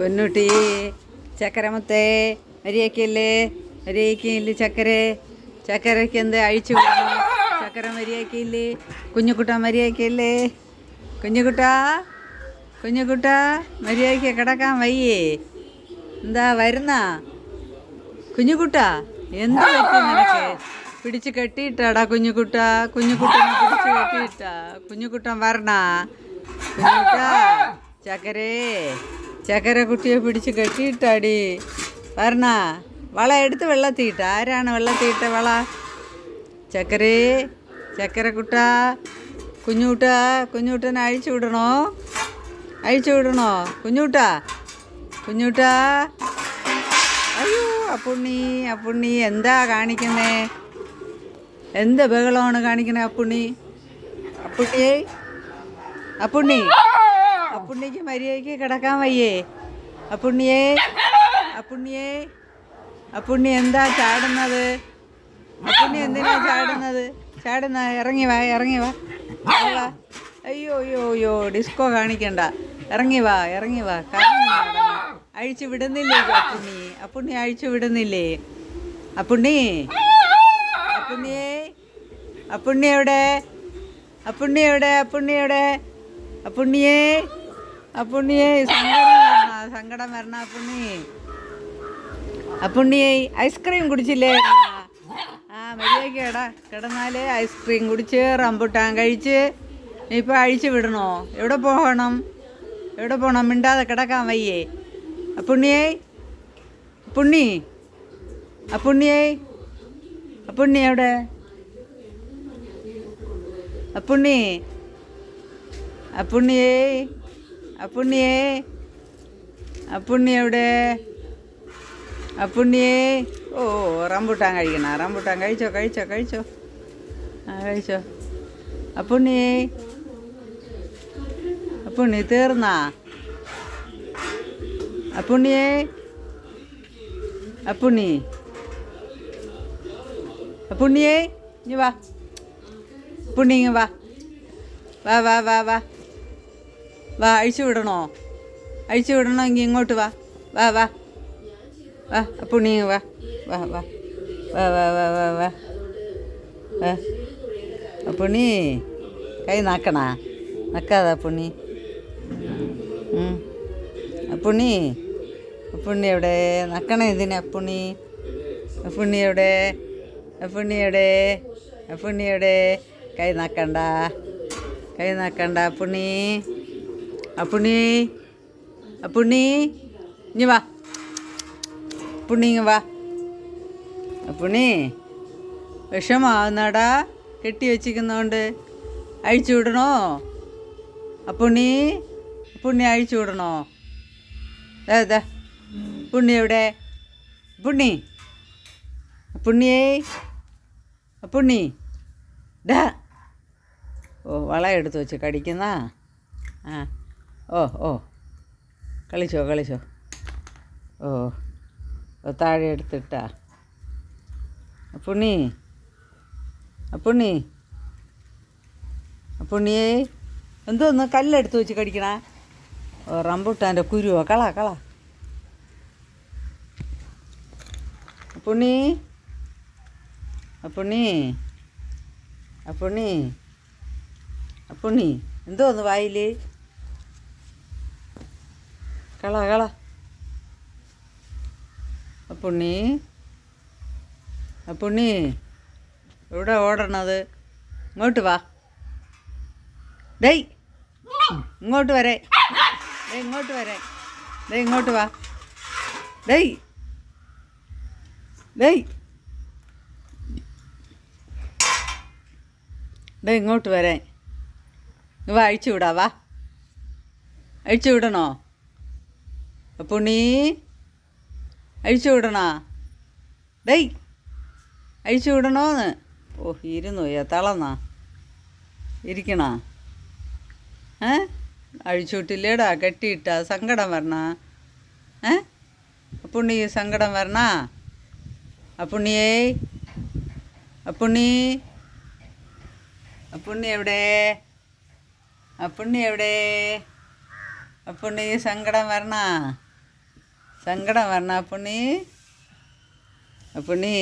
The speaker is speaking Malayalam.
പൊന്നുട്ടി ചക്കരമുത്തേ മരിയാക്കിയല്ലേ മരിയാക്കിയില്ലേ ചക്കര ചക്കരയ്ക്ക് എന്ത് അഴിച്ചു ചക്കര മരിയാക്കിയില്ലേ കുഞ്ഞുകുട്ട മരിയാക്കിയല്ലേ കുഞ്ഞുകുട്ട കുഞ്ഞുകുട്ട മരിയാക്കി കിടക്കാൻ വയ്യേ. എന്താ വരുന്ന? കുഞ്ഞുകുട്ട എന്ത് പറ്റി നിനക്ക്? പിടിച്ച് കെട്ടിയിട്ടാടാ കുഞ്ഞുകുട്ട? കുഞ്ഞുകുട്ടനെ പിടിച്ച് കെട്ടിയിട്ടാ? കുഞ്ഞുകുട്ടൻ വരണ? കുഞ്ഞുകുട്ട ചക്കരേ. ചക്കര കുട്ടിയെ പിടിച്ച് കെട്ടിയിട്ടാടി. വരണ വള എടുത്ത് വെള്ളത്തിയിട്ട. ആരാണ് വെള്ളത്തിയിട്ട വള? ചക്കരേ ചക്കര കുട്ട കുഞ്ഞൂട്ടനെ അഴിച്ചു വിടണോ? അഴിച്ചു വിടണോ? കുഞ്ഞൂട്ട കുഞ്ഞൂട്ട. അയ്യോ അപ്പുണ്ണി അപ്പുണ്ണി എന്താ കാണിക്കുന്നേ? എന്ത് ബഹളമാണ് കാണിക്കുന്നത് അപ്പുണ്ണി? അപ്പുണ്ണിയേ? അപ്പുണ്ണി അപ്പുണ്ണിക്ക് മര്യാദയ്ക്ക് കിടക്കാൻ വയ്യേ. അപ്പുണ്ണിയേ അപ്പുണ്ണിയേ അപ്പുണ്ണി എന്താ ചാടുന്നത്? അപ്പുണ്ണി എന്തിനാ ചാടുന്നത്? ചാടുന്ന ഇറങ്ങി വാ ഇറങ്ങി വാ. അയ്യോ അയ്യോ അയ്യോ ഡിസ്കോ കാണിക്കണ്ട. ഇറങ്ങി വാ ഇറങ്ങി വാ. അഴിച്ചു വിടുന്നില്ലേ അപ്പുണ്ണി അപ്പുണ്ണി അഴിച്ചു വിടുന്നില്ലേ? അപ്പുണ്ണി അപ്പുണ്ണിയേ അപ്പുണ്ണി എവിടെ? അപ്പുണ്ണി എവിടെ? അപ്പുണ്ണി എവിടെ? അപ്പുണ്ണിയേ അപ്പുണ്ണിയേ സങ്കടം വരണ അപ്പുണ്ണി. അപ്പുണ്ണിയേ ഐസ്ക്രീം കുടിച്ചില്ലേ? ആ മര്യാദക്കേടാ കിട കിടന്നാലേ ഐസ്ക്രീം കുടിച്ച് റംബുട്ടാൻ കഴിച്ച്. ഇപ്പം അഴിച്ചു വിടണോ? എവിടെ പോകണം? എവിടെ പോകണം? മിണ്ടാതെ കിടക്കാൻ വയ്യേ. അപ്പുണ്ണിയേ പുണ്ണി അപ്പുണ്ണിയേ അപ്പുണ്ണി എവിടെ? അപ്പുണ്ണി അപ്പുണ്ണിയേ. അപ്പുണ്ണിയേ അപ്പുണ്ണി എവിടെ? അപ്പുണ്ണിയേ ഓ റംബുട്ടാൻ കഴിക്കണ റംബുട്ടാൻ കഴിച്ചോ കഴിച്ചോ കഴിച്ചോ. ആ കഴിച്ചോ. അപ്പുണ്ണിയേ അപ്പുണ്ണി തീർന്നാ? അപ്പുണ്ണിയേ അപ്പുണ്ണി. അപ്പുണ്ണിയേ ഇനി വാ. അപ്പുണ്ണി ഇങ്ങ് വാ. വാ വാ വാ വാ. വാ അഴിച്ചു വിടണോ? അഴിച്ചു വിടണമെങ്കിൽ ഇങ്ങോട്ട് വാ. വാ വാ. വാ പുണി വാ. വാ വാ. വാ വാ വാ വാ വാ. വാ. അപ്പുണ്ണി കൈ നാക്കണാ? നക്കാതാ പുണി. അപ്പുണ്ണി അപ്പുണ്ണി എവിടെ? നക്കണ ഇതിന് അപ്പുണ്ണി അപ്പുണ്ണി എവിടെ? അപ്പുണ്ണി എവിടെ? അപ്പുണ്ണി എവിടെ? കൈ നാക്കണ്ട. കൈ നാക്കണ്ട അപ്പുണ്ണി അപ്പുണ്ണി. അപ്പുണ്ണി ഇനി വാ. അപ്പുണ്ണി ഇങ്ങ വാ. അപ്പുണ്ണി വിഷമാവുന്നാടാ. കെട്ടി വെച്ചിരിക്കുന്നതുകൊണ്ട് അഴിച്ചു വിടണോ? അപ്പുണ്ണി പുണ്ണി അഴിച്ചു വിടണോ? അതെ പുണ്ണി എവിടെ? പുണ്ണി പുണ്ണിയേ പുണ്ണി ഡാ ഓ വള എടുത്തു വെച്ച് കടിക്കുന്ന ആ. ഓ ഓ. കളിച്ചോ കളിച്ചോ. ഓ താഴെ എടുത്തിട്ടാ. അപ്പുണ്ണി അപ്പുണ്ണി അപ്പുണ്ണിയേ എന്തോന്ന് കല്ലെടുത്ത് വെച്ച് കടിക്കണ. റംബുട്ടാന്റെ കുരുവോ? കള കള. അപ്പുണ്ണി അപ്പുണ്ണി അപ്പുണ്ണി അപ്പുണ്ണി എന്തോന്ന് വായിൽ. കള കള. അപ്പുണ്ണി അപ്പുണ്ണി എവിടെ ഓടണത്? ഇങ്ങോട്ട് വാ. ഡേയ് ഇങ്ങോട്ട് വരെ. ഡേ ഇങ്ങോട്ട് വരെ. ഡേ ഇങ്ങോട്ട് വാ. ഡേയ് ഡേയ് ഡേ ഇങ്ങോട്ട് വരെ. വാ അഴിച്ചു വിടാ വാ. അഴിച്ചു വിടണോ? പുണ്ണി അഴിച്ചു വിടണോ ഡേയ് അഴിച്ചു വിടണോന്ന് ഓ ഇരുന്നു തളന്നാ ഇരിക്കണോ. ഏ? അഴിച്ചുവിട്ടില്ലേടാ കെട്ടിയിട്ടാ സങ്കടം വരണ. ഏ? അപ്പുണ്ണി സങ്കടം വരണ. അപ്പുണ്ണിയേ അപ്പുണ്ണി അപ്പുണ്ണി എവിടെ? അപ്പുണ്ണി എവിടെ? അപ്പുണ്ണി സങ്കടം വരണ. സങ്കടം വരണ അപ്പുണ്ണി അപ്പുണ്ണി